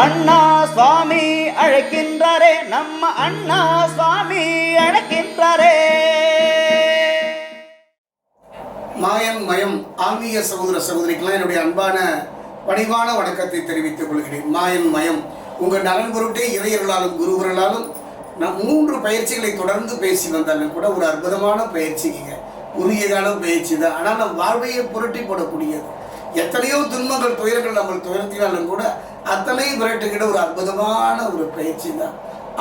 அண்ணா சுவாமி அழைக்கின்றாரே நம்ம அண்ணா சுவாமி அழைக்கின்றாரே. மாயம் மயம் ஆன்மீக சகோதர சகோதரிக்கெல்லாம் என்னுடைய அன்பான பணிவான வணக்கத்தை தெரிவித்துக் கொள்கிறேன். மாயன் மயம் உங்கள் நலன் பொருட்டே இறையர்களாலும் குருவர்களாலும் நான் மூன்று பயிற்சிகளை தொடர்ந்து பேசி வந்தாலும் கூட ஒரு அற்புதமான பயிற்சிங்க குறுகிய பயிற்சி தான். ஆனால் நம் வாழ்வையை புரட்டி போடக்கூடியது. எத்தனையோ துன்பங்கள் துயரங்கள் நம்ம துயரத்தினாலும் கூட அத்தனை விரட்டுகிற ஒரு அற்புதமான ஒரு பயிற்சி தான்.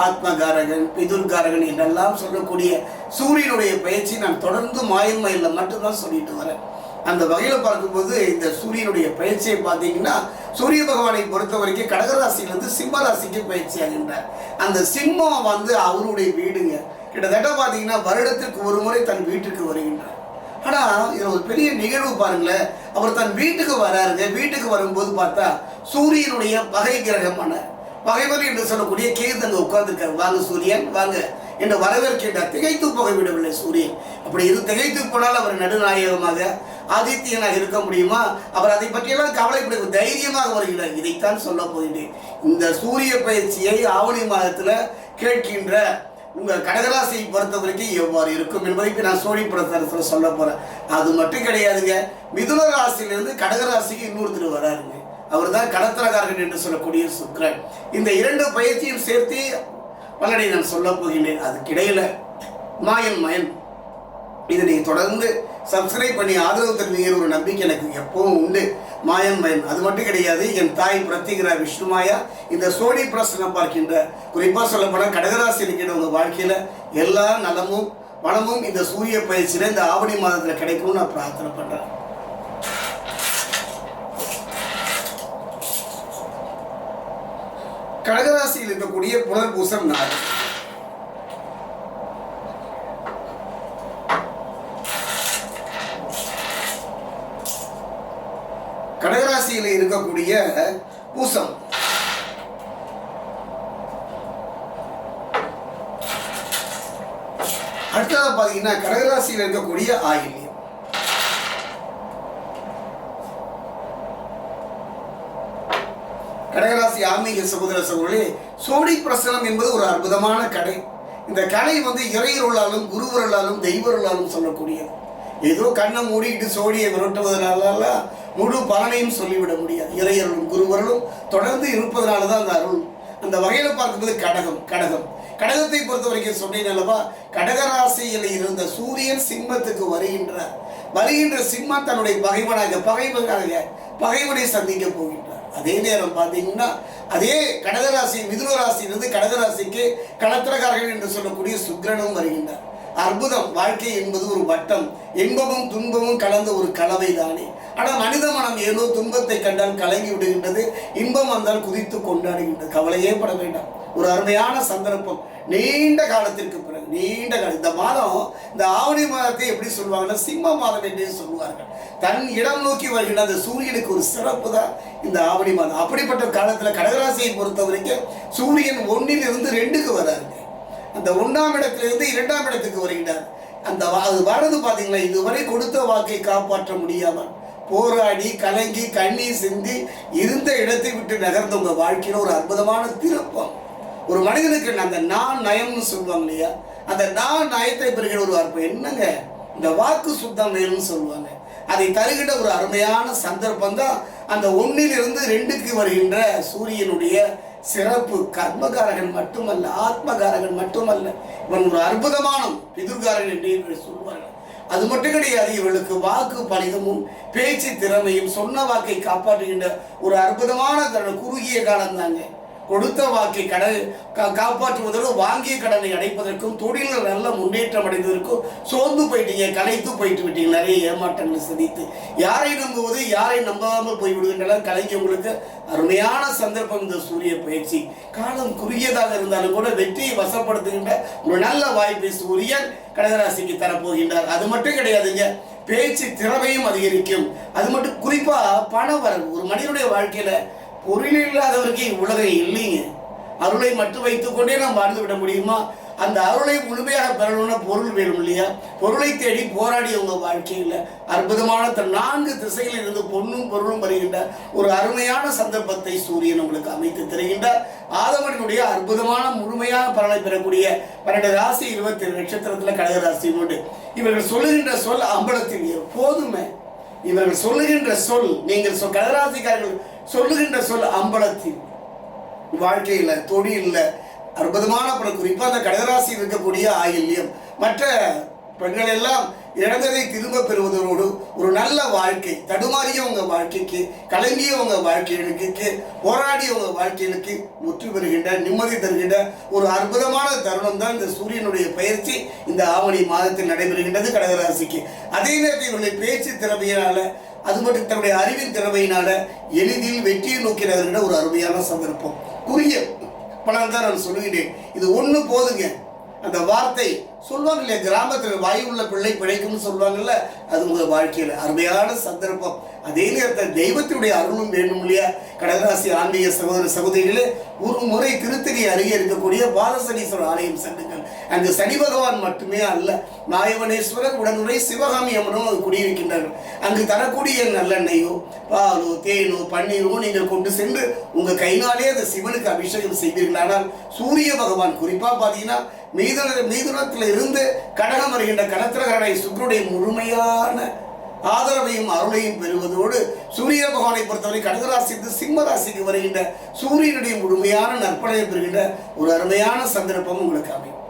ஆத்மகாரகன் பிதுர்காரகன் என்றெல்லாம் சொல்லக்கூடிய சூரியனுடைய பயிற்சி நான் தொடர்ந்து மாயமையில் மயிலில் மட்டும்தான் சொல்லிட்டு வரேன். அந்த வகையில் பார்க்கும்போது இந்த சூரியனுடைய பயிற்சியை பார்த்தீங்கன்னா சூரிய பகவானை பொறுத்த வரைக்கும் கடகராசியிலிருந்து சிம்ம ராசிக்கு பயிற்சி ஆகின்றார். அந்த சிம்மம் வந்து அவருடைய வீடுங்க. கிட்டத்தட்ட பார்த்தீங்கன்னா வருடத்திற்கு ஒரு முறை தன் வீட்டுக்கு வருகின்றார். ஆனால் இதில் ஒரு பெரிய நிகழ்வு பாருங்களேன். அவர் தன் வீட்டுக்கு வராருங்க. வீட்டுக்கு வரும்போது பார்த்தா சூரியனுடைய பகை கிரகமான பகைவர் என்று சொல்லக்கூடிய கேது அங்கே உட்கார்ந்துருக்காரு. வாங்க சூரியன் வாங்க. என்று வரவேற்கின்றார் திகைத்து போக விடவில்லை சூரியன். அப்படி இது திகைத்து போனால் அவர் நடுநாயகமாக ஆதித்யனாக இருக்க முடியுமா? அவர் அதை பற்றியெல்லாம் கவலைப்பட தைரியமாக வருகிறார். இதைத்தான் சொல்ல போகிறேன். இந்த சூரிய பயிற்சியை ஆவணி மாதத்தில் கேட்கின்ற உங்கள் கடகராசியை பொறுத்த வரைக்கும் எவ்வாறு இருக்கும் என்பதை நான் சோழி பிரதத்தில் சொல்ல போகிறேன் அது மட்டும் கிடையாதுங்க. மிதுன ராசியிலிருந்து கடகராசிக்கு இன்னொருத்தர் வராருங்க. அவர் தான் கடத்திரகாரகன் என்று சொல்லக்கூடிய சுக்ரன். இந்த இரண்டு பயிற்சியும் சேர்த்து பலனை நான் சொல்ல போகின்றேன். அதுக்கிடையில் மாயன் மயன் இதனை தொடர்ந்து சப்ஸ்கிரைப் பண்ணி ஆதரவு தருவீங்கிற ஒரு நம்பிக்கை எனக்கு எப்பவும் உண்டு. மாயம் மயம் அது மட்டும் கிடையாது என் தாய் பிரத்திகிரா விஷ்ணுமாயா இந்த சோனி பிரசனம் பார்க்கின்ற குறிப்பாக சொல்லப்போனால் கடகராசி இருக்கிற உங்கள் வாழ்க்கையில் எல்லா நலமும் வளமும் இந்த சூரிய பயிற்சியில் இந்த ஆவணி மாதத்தில் கிடைக்கும்னு நான் பிரார்த்தனை பண்ணுறேன் கடகராசியில் இருக்கக்கூடிய புனர்பூசம் நாள். கடகராசியில் இருக்கக்கூடிய பூசம். அடுத்ததாக பார்த்தீங்கன்னா கடகராசியில் இருக்கக்கூடிய ஆயில்யம். கடகராசி ஆன்மீக சகோதர சகோதரி சோடி பிரசனம் என்பது ஒரு அற்புதமான கடை இந்த கலை வந்து இறையருளாலும் குருவருளாலும் தெய்வருளாலும் சொல்லக்கூடியது. ஏதோ கண்ணை மூடிக்கிட்டு சோடியை விரட்டுவதனால முழு பலனையும் சொல்லிவிட முடியாது. இறையருளும் குருவருளும் தொடர்ந்து இருப்பதனால தான் அந்த அருள். அந்த வகையில் பார்க்கும்போது கடகம் கடகம். கடகத்தை பொறுத்த வரைக்கும் சொன்னேன் அல்லவா கடகராசியில் இருந்த சூரியன் சிம்மத்துக்கு வருகின்றார். வருகின்ற சிம்மம் தன்னுடைய பகைவனாக பகைவனாக பகைவனை சந்திக்க போகின்றார். அதே நேரம் பார்த்தீங்கன்னா அதே கடகராசி மிதுன ராசியிலிருந்து கடகராசிக்கு களத்திரகாரர்கள் என்று சொல்லக்கூடிய சுக்கிரனும் வருகின்றார். அற்புதம். வாழ்க்கை என்பது ஒரு வட்டம். இன்பமும் துன்பமும் கலந்த ஒரு கலவை தானே ஆனால் மனித மனம் ஏதோ துன்பத்தை கண்டால் கலங்கி விடுகின்றது. இன்பம் வந்தால் குதித்து கொண்டாடுகின்றது. கவலையே பட வேண்டாம். ஒரு அருமையான சந்தர்ப்பம். நீண்ட காலத்திற்கு பிறகு நீண்ட காலம் இந்த மாதம் இந்த ஆவணி மாதத்தை எப்படி சொல்லுவாங்கன்னா சிம்ம மாதம் என்றே சொல்லுவார்கள். தன் இடம் நோக்கி வருகின்ற அந்த சூரியனுக்கு ஒரு சிறப்பு தான் இந்த ஆவணி மாதம். அப்படிப்பட்ட காலத்தில் கடகராசியை பொறுத்த வரைக்கும் சூரியன் ஒன்றிலிருந்து ரெண்டுக்கு வராருங்க. அந்த ஒன்றாம் இடத்திலிருந்து இரண்டாம் இடத்துக்கு வருகிறார். அந்த வா- அது வர்றது பார்த்தீங்களா இதுவரை கொடுத்த வாக்கை காப்பாற்ற முடியாமல் போராடி கலங்கி கண்ணீர் சிந்தி இருந்த இடத்தை விட்டு நகர்ந்த வாழ்க்கையில் ஒரு அற்புதமான திருப்பம். ஒரு மனிதனுக்கு அந்த நான் நயம்னு சொல்லுவாங்க இல்லையா? அந்த நான் நயத்தை பெறுகிற ஒரு அற்பம் என்னங்க? இந்த வாக்கு சுத்தம் வேணும்னு சொல்லுவாங்க. அதை தருகின்ற ஒரு அருமையான சந்தர்ப்பம் தான் அந்த ஒன்னிலிருந்து ரெண்டுக்கு வருகின்ற சூரியனுடைய சிறப்பு கர்மகாரகன் மட்டுமல்ல ஆத்மகாரகன் மட்டுமல்ல. இவன் ஒரு அற்புதமான பிதுர்காரன் என்று இவர்கள் சொல்வார்கள். அது மட்டும் கிடையாது இவளுக்கு வாக்கு பலிதமும் பேச்சு திறமையும் சொன்ன வாக்கை காப்பாற்றுகின்ற ஒரு அற்புதமான தன்னுடைய குறுகிய காலம் தாங்க கொடுத்த வாக்கை கடன் கா- காப்பாற்றுவதற்கும் வாங்கிய கடனை அடைப்பதற்கும் தொழிலில் நல்ல முன்னேற்றம் அடைவதற்கும் சோர்ந்து போயிட்டீங்க கலைத்து போயிட்டு விட்டீங்க. நிறைய ஏமாற்றங்களை சந்தித்து. யாரை நம்புவது யாரை நம்பாமல் போய் விடுகின்றன உங்களுக்கு அருமையான சந்தர்ப்பம் இந்த சூரிய பயிற்சி. காலம் குறுகியதாக இருந்தாலும் கூட வெற்றியை வசப்படுத்துகின்ற ஒரு நல்ல வாய்ப்பை சூரியன் கடகராசிக்கு தரப்போகின்றார். அது மட்டும் கிடையாதுங்க பேச்சு திறமையும் அதிகரிக்கும். அது மட்டும் குறிப்பாக பண வரவு. ஒரு மனிதனுடைய வாழ்க்கையில் பொருள் இல்லாதவருக்கு உலகம் இல்லைங்க. அருளை மட்டும் வைத்துக்கொண்டே நாம் வாழ்ந்து விட முடியுமா? அந்த அருளை முழுமையாக பெறணும்னா பொருள் வேணும் இல்லையா? பொருளை தேடி போராடி உங்க வாழ்க்கையில் அற்புதமான தன் நான்கு திசையில் இருந்து பொண்ணும் பொருளும் வருகின்ற ஒரு அருமையான சந்தர்ப்பத்தை சூரியன் உங்களுக்கு அமைத்து தருகின்றார். ஆதவனுடைய அற்புதமான முழுமையான பலனை பெறக்கூடிய பன்னெண்டு ராசி இருபத்தி ஏழு நட்சத்திரத்தில் கடக ராசி உண்டு. இவர்கள் சொல்லுகின்ற சொல் அம்பலத்தில் போதுமே இவர்கள் சொல்லுகின்ற சொல் நீங்கள் கடகராசிக்காரர்கள் சொல்லுகின்ற சொல் அம்பலத்தில். வாழ்க்கையில் தொழிலில் அற்புதமான பல குறிப்பாக அந்த கடகராசி இருக்கக்கூடிய ஆயில்யம். மற்ற பெண்கள் எல்லாம் இழந்ததை திரும்ப பெறுவதோடு ஒரு நல்ல வாழ்க்கை தடுமாறிய உங்க வாழ்க்கைக்கு கலங்கிய உங்க வாழ்க்கைகளுக்கு போராடிய உங்க வாழ்க்கைகளுக்கு முற்று பெறுகின்ற நிம்மதி தருகின்ற ஒரு அற்புதமான தருணம் தான் இந்த சூரியனுடைய பயிற்சி இந்த ஆவணி மாதத்தில் நடைபெறுகின்றது கடகராசிக்கு. அதே நேரத்தில் இவருடைய பேச்சு திறமையினால அது மட்டும் தன்னுடைய அறிவின் திறமையினால எளிதில் வெற்றியை நோக்கி ஒரு அருமையான சந்தர்ப்பம். குறுகிய பணம் தான் நான் சொல்லுகிறேன். இது ஒன்று போதுங்க. அந்த வார்த்தை சொல்லுவாங்க இல்லையா கிராமத்தில் வாய் உள்ள பிள்ளை பிழைக்கும்னு சொல்லுவாங்கல்ல? அது உங்கள் வாழ்க்கையில் அருமையான சந்தர்ப்பம். அதே நேரத்தில் தெய்வத்தினுடைய அருளும் வேண்டும் இல்லையா? கடகராசி ஆன்மீக சகோதர சகோதரிகளே ஒரு முறை திருத்தணி அருகே இருக்கக்கூடிய பாலசனீஸ்வரர் ஆலயம் சென்றுங்கள். அங்கு சனி பகவான் மட்டுமே அல்ல நாயவனேஸ்வரர் உடனுடைய சிவகாமி அம்மனும் அங்கு குடியிருக்கின்றார்கள். அங்கு தரக்கூடிய நல்லெண்ணெயோ பாலோ தேனோ பன்னீரோ நீங்கள் கொண்டு சென்று உங்கள் கைனாலே அந்த சிவனுக்கு அபிஷேகம் செய்வீர்களானால் சூரிய பகவான் குறிப்பாக பார்த்தீங்கன்னா மீதுன மீதுனத்தில் இருந்து கடகம் வருகின்ற கடத்திரகரனை சுக்கருடைய முழுமையான ஆதரவையும் அருளையும் பெறுவதோடு சூரிய பகவானை பொறுத்தவரை கடகராசிக்கு சிம்ம ராசிக்கு வருகின்ற சூரியனுடைய முழுமையான நற்படையை பெறுகின்ற ஒரு அருமையான சந்தர்ப்பம் உங்களுக்கு அமையும்.